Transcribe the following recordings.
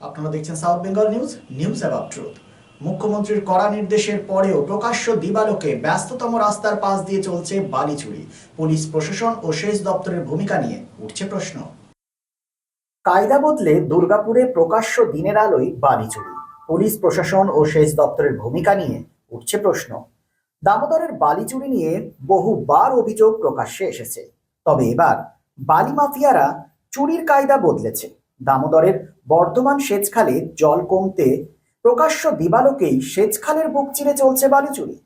আপনারা দেখছেন south Bengal news news about truth. মুখ্যমন্ত্রীর কড়া নির্দেশের পরেও প্রকাশ্য দিবালোকে ব্যস্ততম রাস্তার পাশ দিয়ে চলছে বালি চুরি পুলিশ প্রশাসন ও সেচ দপ্তরের ভূমিকা নিয়ে উঠছে প্রশ্ন। কায়দা বদলে দুর্গাপুরে প্রকাশ্য দিনের আলোয় বালি চুরি পুলিশ প্রশাসন ও সেচ দপ্তরের ভূমিকা নিয়ে উঠছে প্রশ্ন। দামোদরের বালি চুরি নিয়ে বহুবার অভিযোগ প্রকাশ্যে এসেছে। তবে এবার বালি মাফিয়ারা চুরির কায়দা বদলেছে। দামোদরের বর্ধমান সেচখালে জল কমতে প্রকাশ্য দিবালোকেই সেচখালের বুক চিরে চলছে বালি চুরি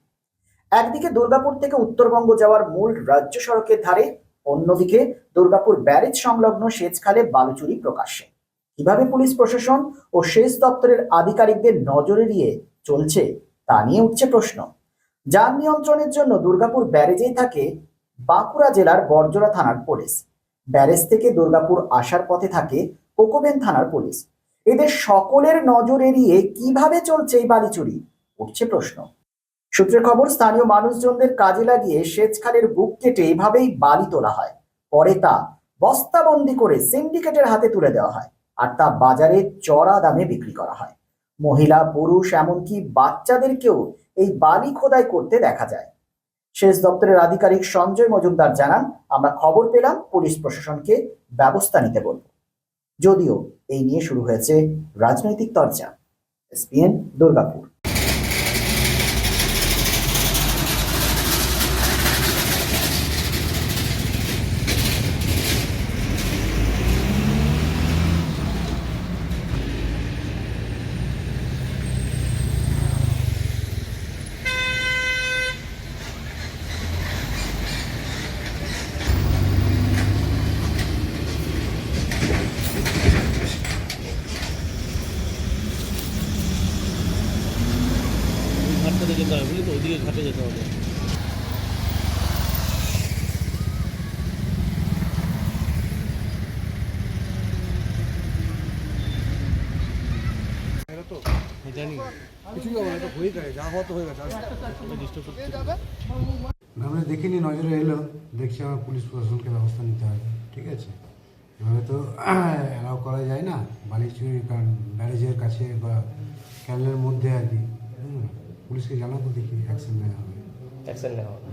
একদিকে দুর্গাপুর থেকে উত্তরবঙ্গ যাওয়ার মূল রাজ্য সড়কের ধারে, অন্যদিকে দুর্গাপুর ব্যারেজ সংলগ্ন সেচখালে বালুচুরি প্রকাশ্যে। কীভাবে পুলিশ প্রশাসন ও সেচ দপ্তরের আধিকারিকদের নজরে এড়িয়ে চলছে তা নিয়ে উঠছে প্রশ্ন। যান নিয়ন্ত্রণের জন্য দুর্গাপুর ব্যারেজেই থাকে বাঁকুড়া জেলার বর্জরা থানার পুলিশ। ব্যারেজ থেকে দুর্গাপুর আসার পথে থাকে কোকোবেন থানার পুলিশ। এদের সকলের নজর এড়িয়ে কীভাবে চলছে এই বালি চুরি উঠছে প্রশ্ন। সূত্রের খবর, স্থানীয় মানুষজনদের কাজে লাগিয়ে সেচখালের বুক কেটে এভাবেই বালি তোলা হয়। পরে তা বস্তাবন্দি করে সিন্ডিকেটের হাতে তুলে দেওয়া হয় আর তা বাজারে চড়া দামে বিক্রি করা হয়। মহিলা, পুরুষ, এমনকি বাচ্চাদেরকেও এই বালি খোদাই করতে দেখা যায়। সেচ দপ্তরের আধিকারিক সঞ্জয় মজুমদার জানান, আমরা খবর পেলাম, পুলিশ প্রশাসনকে ব্যবস্থা নিতে বলব। যদিও এই নিয়ে শুরু হয়েছে রাজনৈতিক চর্চা এসপিএন দুর্গাপুর। ওই যেতে হবে? বুঝলি তো ওইদিকে ঘাটে যেতে হবে। জানি আমরা দেখিনি, নজরে এলো। দেখছি আমার পুলিশ প্রশাসনকে ব্যবস্থা নিতে হবে, ঠিক আছে? এভাবে তো অ্যালাউ করা যায় না বালিচুরি কারণ ব্যারেজের কাছে বা ক্যানেলের মধ্যে আর কি। পুলিশকে জানাব দেখি অ্যাকশন নেওয়া হবে।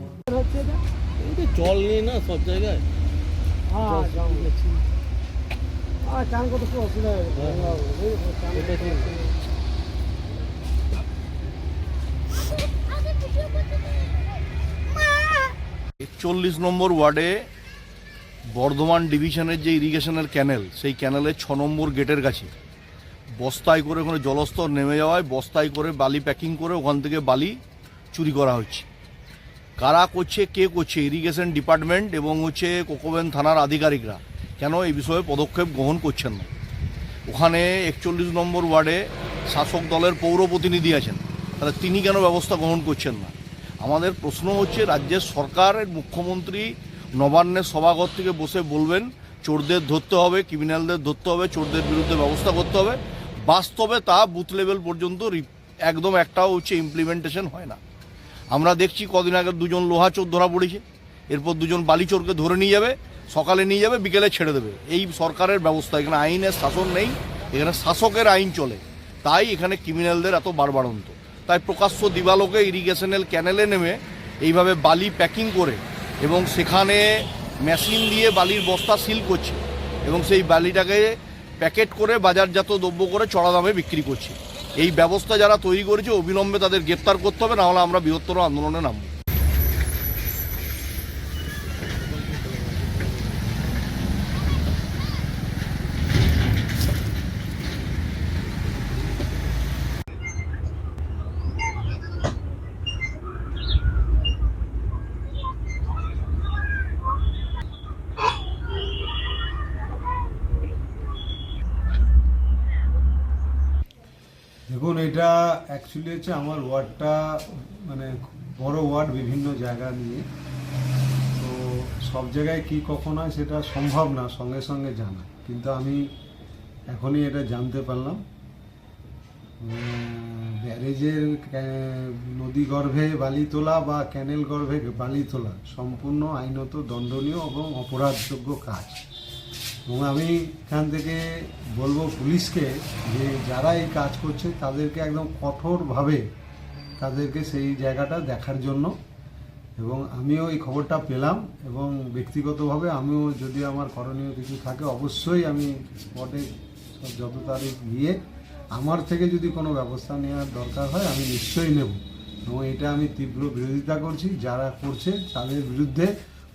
এই তো জল নেই না সব জায়গায়? চান করতে খুব অসুবিধা এটা একচল্লিশ নম্বর ওয়ার্ডে বর্ধমান ডিভিশনের যে ইরিগেশনের ক্যানেল সেই ক্যানেলের ছ নম্বর গেটের কাছে বস্তায় করে ওখানে জলস্তর নেমে যাওয়ায় বস্তায় করে বালি প্যাকিং করে ওখান থেকে বালি চুরি করা হচ্ছে। কারা করছে, কে করছে ইরিগেশন ডিপার্টমেন্ট এবং হচ্ছে কোকোবেন থানার আধিকারিকরা কেন এই বিষয়ে পদক্ষেপ গ্রহণ করছেন না? ওখানে একচল্লিশ নম্বর ওয়ার্ডে শাসক দলের পৌর প্রতিনিধি আছেন। তাহলে তিনি কেন ব্যবস্থা গ্রহণ করছেন না? আমাদের প্রশ্ন হচ্ছে, রাজ্যের সরকারের মুখ্যমন্ত্রী নবান্নের সভাঘর থেকে বসে বলবেন, চোরদের ধরতে হবে ক্রিমিনালদের ধরতে হবে, চোরদের বিরুদ্ধে ব্যবস্থা করতে হবে। বাস্তবে তা বুথ লেভেল পর্যন্ত একদম একটাও হচ্ছে ইমপ্লিমেন্টেশন হয় না। আমরা দেখছি কদিন আগে দুজন লোহা চোর ধরা পড়েছে, এরপর দুজন বালি চোরকে ধরে নিয়ে যাবে, সকালে নিয়ে যাবে, বিকেলে ছেড়ে দেবে। এই সরকারের ব্যবস্থা, এখানে আইনের শাসন নেই, এখানে শাসকের আইন চলে। তাই এখানে ক্রিমিনালদের এত বাড়বাড়ন্ত তাই প্রকাশ্য দিবালোকে ইরিগেশনাল ক্যানেলে নেমে এইভাবে বালি প্যাকিং করে এবং সেখানে মেশিন দিয়ে বালির বস্তা সিল করছে এবং সেই বালিটাকে প্যাকেট করে বাজারজাত দ্রব্য করে চড়া দামে বিক্রি করছে। এই ব্যবস্থা যারা তৈরি করেছে, অবিলম্বে তাদের গ্রেপ্তার করতে হবে নাহলে আমরা বৃহত্তর আন্দোলনে নামব দেখুন এটা অ্যাকচুয়ালি হচ্ছে আমার ওয়ার্ডটা মানে বড় ওয়ার্ড বিভিন্ন জায়গা নিয়ে। তো সব জায়গায় কি কখন হয় সেটা সম্ভব না, সঙ্গে সঙ্গে জানা। কিন্তু আমি এখনই এটা জানতে পারলাম। ব্যারেজের নদী গর্ভে বালি তোলা বা ক্যানেল গর্ভে বালি তোলা সম্পূর্ণ আইনত দণ্ডনীয় এবং অপরাধযোগ্য কাজ। এবং আমি এখান থেকে বলব পুলিশকে যে যারা এই কাজ করছে, তাদেরকে একদম কঠোরভাবে তাদেরকে সেই জায়গাটা দেখার জন্য। এবং আমিও এই খবরটা পেলাম এবং ব্যক্তিগতভাবে আমিও যদি আমার করণীয় কিছু থাকে, অবশ্যই আমি স্পটে যত তারিখ গিয়ে আমার থেকে যদি কোনো ব্যবস্থা নেওয়ার দরকার হয়, আমি নিশ্চয়ই নেব। এবং এটা আমি তীব্র বিরোধিতা করছি, যারা করছে তাদের বিরুদ্ধে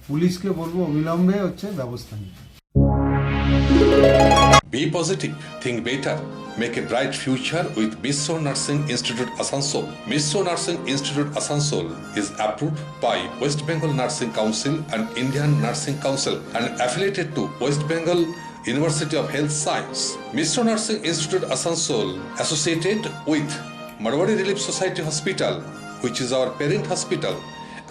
পুলিশকে বলব অবিলম্বে হচ্ছে ব্যবস্থা নিতে। Be positive, think better, make a bright future with Misso Nursing Institute Asansol. Misso Nursing Institute Asansol is approved by West Bengal Nursing Council and Indian Nursing Council and affiliated to West Bengal University of Health Science. Misso Nursing Institute Asansol associated with Marwari Relief Society Hospital, which is our parent hospital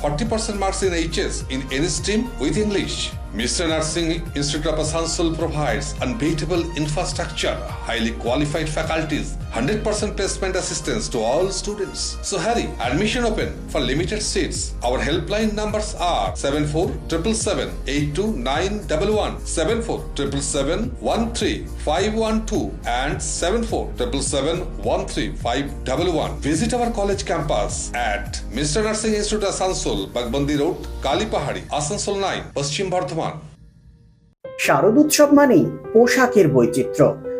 40% marks in HS in any stream with English. Mr. Nursing Institute of Asansol provides unbeatable infrastructure, highly qualified faculties, 100% placement assistance to all students. So hurry, admission open for limited seats. Our helpline numbers are 7477782911, 7477713512 and 7477713511. Visit our college campus at Mr. Nursing Institute Asansol, Bagbandi Road, Kalipahari, Asansol 9, Paschim Bardhaman. শারদ উৎসব মানেই পোশাকের বৈচিত্র্য